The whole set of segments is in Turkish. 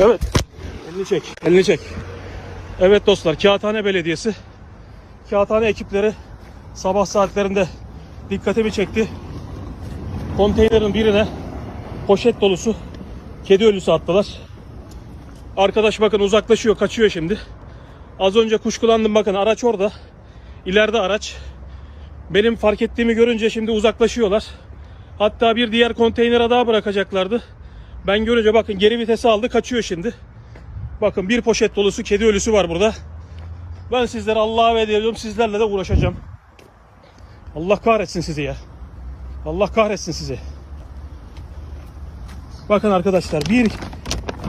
Evet. Elini çek. Elini çek. Evet dostlar Kağıthane Belediyesi Kağıthane ekipleri sabah saatlerinde dikkatimi çekti. Konteynerin birine poşet dolusu kedi ölüsü attılar. Arkadaş bakın uzaklaşıyor, kaçıyor şimdi. Az önce kuşkulandım bakın araç orada. İleride araç. Benim fark ettiğimi görünce şimdi uzaklaşıyorlar. Hatta bir diğer konteynere daha bırakacaklardı. Ben görünce bakın geri vitesi aldı kaçıyor şimdi. Bakın bir poşet dolusu kedi ölüsü var burada. Ben sizlere Allah'a ve ediyorum sizlerle de uğraşacağım. Allah kahretsin sizi ya. Allah kahretsin sizi. Bakın arkadaşlar bir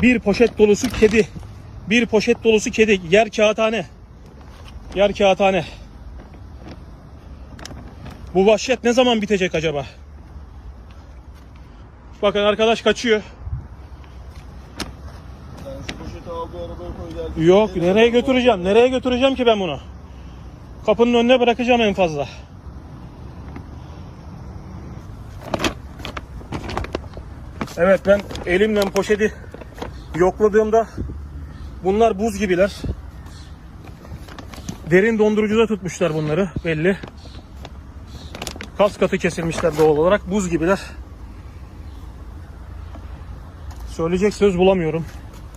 bir poşet dolusu kedi. Bir poşet dolusu kedi. Yer kağıthane. Yer kağıthane. Bu vahşet ne zaman bitecek acaba? Bakın arkadaş kaçıyor. Yok nereye götüreceğim? Nereye götüreceğim ki ben bunu? Kapının önüne bırakacağım en fazla. Evet ben elimle poşeti yokladığımda bunlar buz gibiler. Derin dondurucuda tutmuşlar bunları belli. Kas katı kesilmişler doğal olarak buz gibiler. Söyleyecek söz bulamıyorum.